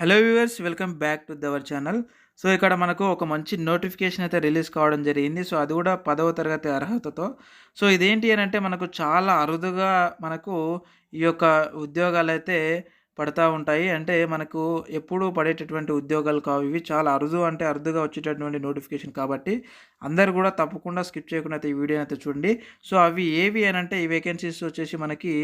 Hello viewers welcome back to our channel. So ఇక్కడ మనకు ఒక మంచి నోటిఫికేషన్ అయితే రిలీజ్ కావడం జరిగింది. సో అది కూడా పదవ తరగతి అర్హతతో. సో ఇదేంటి అని అంటే మనకు చాలా అరుదుగా మనకు ఈ యొక్క ఉద్యోగాలు అయితే పడతా ఉంటాయి. అంటే మనకు ఎప్పుడూ పడేటటువంటి ఉద్యోగాలు కావు. ఇవి చాలా అరుదు అంటే అరుదుగా వచ్చేటటువంటి నోటిఫికేషన్ కాబట్టి అందరు కూడా తప్పకుండా స్కిప్ చేయకుండా అయితే ఈ వీడియో అయితే చూడండి. సో అవి ఏవి అని అంటే ఈ వేకెన్సీస్ వచ్చేసి మనకి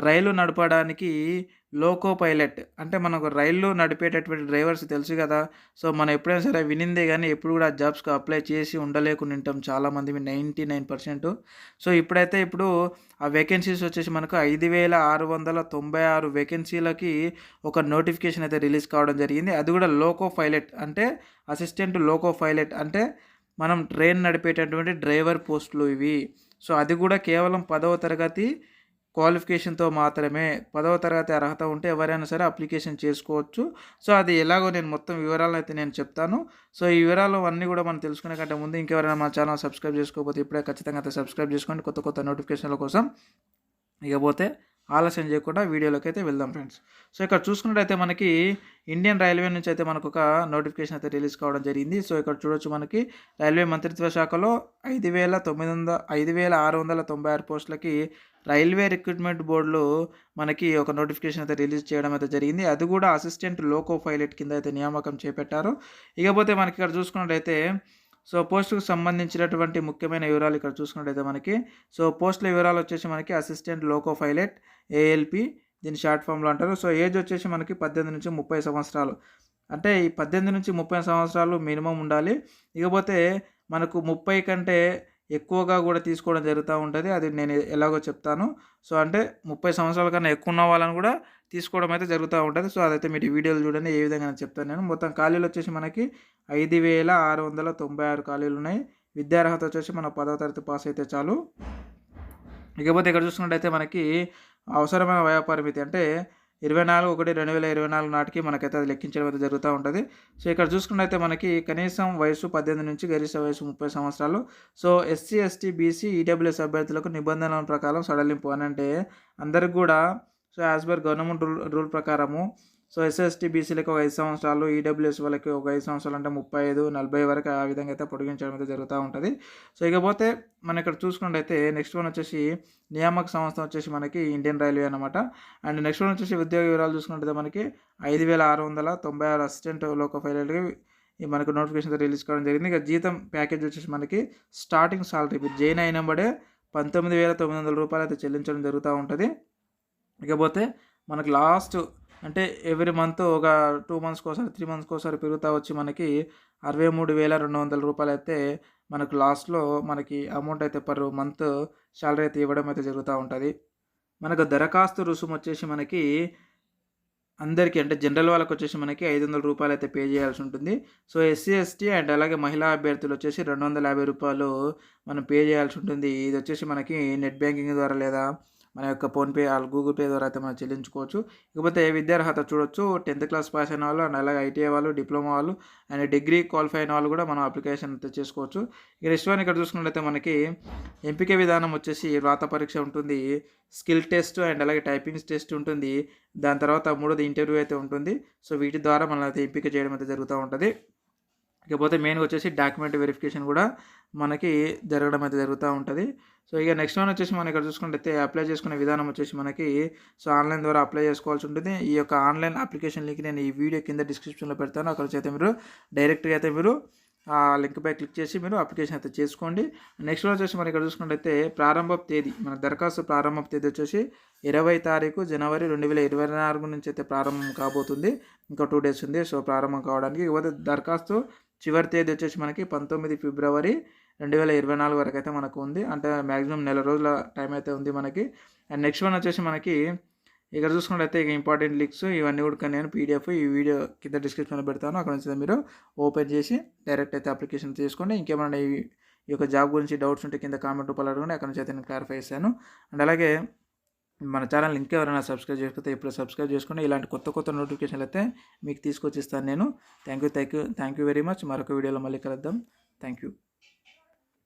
రైలు నడపడానికి లోకో పైలట్. అంటే మనకు రైళ్ళు నడిపేటటువంటి డ్రైవర్స్ తెలుసు కదా. సో మనం ఎప్పుడైనా సరే వినిందే కానీ ఎప్పుడు కూడా జాబ్స్కి అప్లై చేసి ఉండలేకుండా ఉంటాం చాలామంది నైంటీ నైన్ పర్సెంట్. సో ఇప్పుడైతే ఇప్పుడు ఆ వేకెన్సీస్ వచ్చేసి మనకు ఐదు వేల ఆరు వందల తొంభై ఆరు వేకెన్సీలకి ఒక నోటిఫికేషన్ అయితే రిలీజ్ కావడం జరిగింది. అది కూడా లోకో పైలట్. అంటే అసిస్టెంట్ లోకో పైలట్. అంటే మనం ట్రైన్ నడిపేటటువంటి డ్రైవర్ పోస్టులు ఇవి. సో అది కూడా కేవలం పదవ తరగతి క్వాలిఫికేషన్తో మాత్రమే పదవ తరగతి అర్హత ఉంటే ఎవరైనా సరే అప్లికేషన్ చేసుకోవచ్చు. సో అది ఎలాగో నేను మొత్తం వివరాలు అయితే నేను చెప్తాను. సో ఈ వివరాలు అన్నీ కూడా మనం తెలుసుకునే కంటే ముందు ఇంకెవరైనా మా ఛానల్ సబ్స్క్రైబ్ చేసుకోకపోతే ఇప్పుడే ఖచ్చితంగా అయితే సబ్స్క్రైబ్ చేసుకోండి. కొత్త కొత్త నోటిఫికేషన్ల కోసం. ఇకపోతే ఆలస్యం చేయకుండా వీడియోలోకి అయితే వెళ్దాం ఫ్రెండ్స్. సో ఇక్కడ చూసుకున్నట్టయితే మనకి ఇండియన్ రైల్వే నుంచి అయితే మనకు ఒక నోటిఫికేషన్ అయితే రిలీజ్ కావడం జరిగింది. సో ఇక్కడ చూడొచ్చు మనకి రైల్వే మంత్రిత్వ శాఖలో ఐదు వేల తొమ్మిది వందల ఐదు వేల ఆరు వందల తొంభై ఆరు పోస్టులకి రైల్వే రిక్రూట్మెంట్ బోర్డులో మనకి ఒక నోటిఫికేషన్ అయితే రిలీజ్ చేయడం అయితే జరిగింది. అది కూడా అసిస్టెంట్ లోకో పైలట్ కింద అయితే నియామకం చేపట్టారు. ఇకపోతే మనకి ఇక్కడ చూసుకున్నట్టయితే సో పోస్టుకు సంబంధించినటువంటి ముఖ్యమైన వివరాలు ఇక్కడ చూసుకున్నట్టయితే మనకి సో పోస్టుల వివరాలు వచ్చేసి మనకి అసిస్టెంట్ లోకో పైలట్ ఏఎల్పి దీని షార్ట్ ఫామ్లో అంటారు. సో ఏజ్ వచ్చేసి మనకి పద్దెనిమిది నుంచి ముప్పై సంవత్సరాలు. అంటే ఈ పద్దెనిమిది నుంచి ముప్పై సంవత్సరాలు మినిమం ఉండాలి. ఇకపోతే మనకు ముప్పై కంటే ఎక్కువగా కూడా తీసుకోవడం జరుగుతూ ఉంటుంది. అది నేను ఎలాగో చెప్తాను. సో అంటే ముప్పై సంవత్సరాల కన్నా ఎక్కువ ఉన్న వాళ్ళని కూడా తీసుకోవడం అయితే జరుగుతూ ఉంటుంది. సో అదైతే మీరు వీడియోలు చూడండి ఏ విధంగా చెప్తాను నేను. మొత్తం ఖాళీలు వచ్చేసి మనకి ఐదు వేల ఆరు వందల తొంభై ఆరు ఖాళీలు ఉన్నాయి. విద్యార్హత వచ్చేసి మన పదో తరగతి పాస్ అయితే చాలు. ఇకపోతే ఇక్కడ చూసుకున్నట్టయితే మనకి అవసరమైన వ్యాపారమితి అంటే ఇరవై నాలుగు ఒకటి రెండు వేల ఇరవై నాలుగు నాటికి మనకైతే అది లెక్కించడం అయితే జరుగుతూ ఉంటుంది. సో ఇక్కడ చూసుకున్నైతే మనకి కనీసం వయసు పద్దెనిమిది నుంచి గరిష్ట వయసు ముప్పై సంవత్సరాలు. So SC ST BC EWS అభ్యర్థులకు నిబంధనల ప్రకారం సడలింపు. అని అంటే అందరికి కూడా so as per government rule rule ప్రకారము సో ఎస్ఎస్టీ బీసీలకు ఒక ఐదు సంవత్సరాలు ఈడబ్ల్యూఎస్ వాళ్ళకి ఒక ఐదు సంవత్సరాలు అంటే ముప్పై ఐదు నలభై వరకు ఆ విధంగా అయితే పొడిగించడం అయితే జరుగుతూ ఉంటుంది. సో ఇకపోతే మనం ఇక్కడ చూసుకున్నట్టయితే నెక్స్ట్ వన్ వచ్చేసి నియామక సంస్థ వచ్చేసి మనకి ఇండియన్ రైల్వే అనమాట అండ్ నెక్స్ట్ వన్ వచ్చేసి ఉద్యోగ వివరాలు చూసుకున్నట్టయితే మనకి ఐదు వేల ఆరు వందల తొంభై ఆరు అసిస్టెంట్ లోకో పైలట్కి మనకు నోటిఫికేషన్ రిలీజ్ కావడం జరిగింది. ఇక జీతం ప్యాకేజ్ వచ్చేసి మనకి స్టార్టింగ్ సాలరీ మీరు జైన్ అయినబడే పంతొమ్మిది వేల తొమ్మిది వందల రూపాయలు అయితే చెల్లించడం జరుగుతూ ఉంటుంది. ఇకపోతే మనకు లాస్ట్ అంటే ఎవ్రీ మంత్ ఒక టూ మంత్స్కి ఒకసారి త్రీ మంత్స్కి ఒకసారి పెరుగుతూ వచ్చి మనకి అరవై మూడు వేల రెండు వందల రూపాయలు అయితే మనకు లాస్ట్లో మనకి అమౌంట్ అయితే పర్ మంత్ శాలరీ అయితే ఇవ్వడం అయితే జరుగుతూ ఉంటుంది. మనకు దరఖాస్తు రుసుము వచ్చేసి మనకి అందరికీ అంటే జనరల్ వాళ్ళకి వచ్చేసి మనకి ఐదు వందల రూపాయలు అయితే పే చేయాల్సి ఉంటుంది. సో ఎస్సీ ఎస్టీ అండ్ అలాగే మహిళా అభ్యర్థులు వచ్చేసి రెండు వందల యాభై రూపాయలు మనం పే చేయాల్సి ఉంటుంది. ఇది వచ్చేసి మనకి నెట్ బ్యాంకింగ్ ద్వారా లేదా మన యొక్క ఫోన్పే గూగుల్ పే ద్వారా అయితే మనం చెల్లించుకోవచ్చు. ఇకపోతే విద్యార్హత చూడొచ్చు టెన్త్ క్లాస్ పాస్ అయిన వాళ్ళు అండ్ అలాగే ఐటీఐ వాళ్ళు డిప్లొమా వాళ్ళు అండ్ డిగ్రీ క్వాలిఫై అయిన వాళ్ళు కూడా మనం అప్లికేషన్ అయితే చేసుకోవచ్చు. ఇక నెక్స్ట్ వన్ ఇక్కడ చూసుకున్నట్లయితే మనకి ఎంపిక విధానం వచ్చేసి వ్రాత పరీక్ష ఉంటుంది స్కిల్ టెస్ట్ అండ్ అలాగే టైపింగ్ టెస్ట్ ఉంటుంది. దాని తర్వాత మూడోది ఇంటర్వ్యూ అయితే ఉంటుంది. సో వీటి ద్వారా మనం అయితే ఎంపిక చేయడం అయితే జరుగుతూ ఉంటుంది. ఇకపోతే మెయిన్గా వచ్చేసి డాక్యుమెంట్ వెరిఫికేషన్ కూడా మనకి జరగడం అయితే జరుగుతూ ఉంటుంది. సో ఇక నెక్స్ట్ వన్ వచ్చేసి మనం ఇక్కడ చూసుకుంటే అప్లై చేసుకునే విధానం వచ్చేసి మనకి సో ఆన్లైన్ ద్వారా అప్లై చేసుకోవాల్సి ఉంటుంది. ఈ యొక్క ఆన్లైన్ అప్లికేషన్ లింక్ నేను ఈ వీడియో కింద డిస్క్రిప్షన్లో పెడతాను. అక్కడ అయితే మీరు డైరెక్ట్గా అయితే మీరు ఆ లింక్పై క్లిక్ చేసి మీరు అప్లికేషన్ అయితే చేసుకోండి. నెక్స్ట్ వచ్చేసి మనం ఇక్కడ చూసుకున్నట్టయితే ప్రారంభ తేదీ మన దరఖాస్తు ప్రారంభ తేదీ వచ్చేసి ఇరవై తారీఖు జనవరి రెండు వేల ఇరవై నాలుగు నుంచి అయితే ప్రారంభం కాబోతుంది. ఇంకా టూ డేస్ ఉంది. సో ప్రారంభం కావడానికి ఇకపోతే దరఖాస్తు చివరి తేదీ వచ్చేసి మనకి పంతొమ్మిది ఫిబ్రవరి రెండు వేల ఇరవై నాలుగు వరకు అయితే మనకు ఉంది. అంటే మ్యాక్సిమం నెల రోజుల టైం అయితే ఉంది మనకి. అండ్ నెక్స్ట్ వన్ వచ్చేసి మనకి ఇక్కడ చూసుకున్నట్లయితే ఇక ఇంపార్టెంట్ లింక్స్ ఇవన్నీ కూడా నేను పీడిఎఫ్ ఈ వీడియో కింద డిస్క్రిప్షన్లో పెడతాను. అక్కడ నుంచి మీరు ఓపెన్ చేసి డైరెక్ట్ అయితే అప్లికేషన్ తీసుకోండి. ఇంకేమైనా ఈ యొక్క జాబ్ గురించి డౌట్స్ ఉంటే కింద కామెంట్ రూపాయలు అడగండి. అక్కడ నుంచి అయితే నేను క్లారిఫై చేశాను అండ్ అలాగే మన ఛానల్ ఇంకా ఎవరైనా సబ్స్క్రైబ్ చేసుకుంటే ఇప్పుడు సబ్స్క్రైబ్ చేసుకుని ఇలాంటి కొత్త కొత్త నోటిఫికేషన్లు అయితే మీకు తీసుకొచ్చిస్తాను నేను. Thank you thank you thank you very much. మరొక వీడియోలో మళ్ళీ కలుద్దాం. Thank you.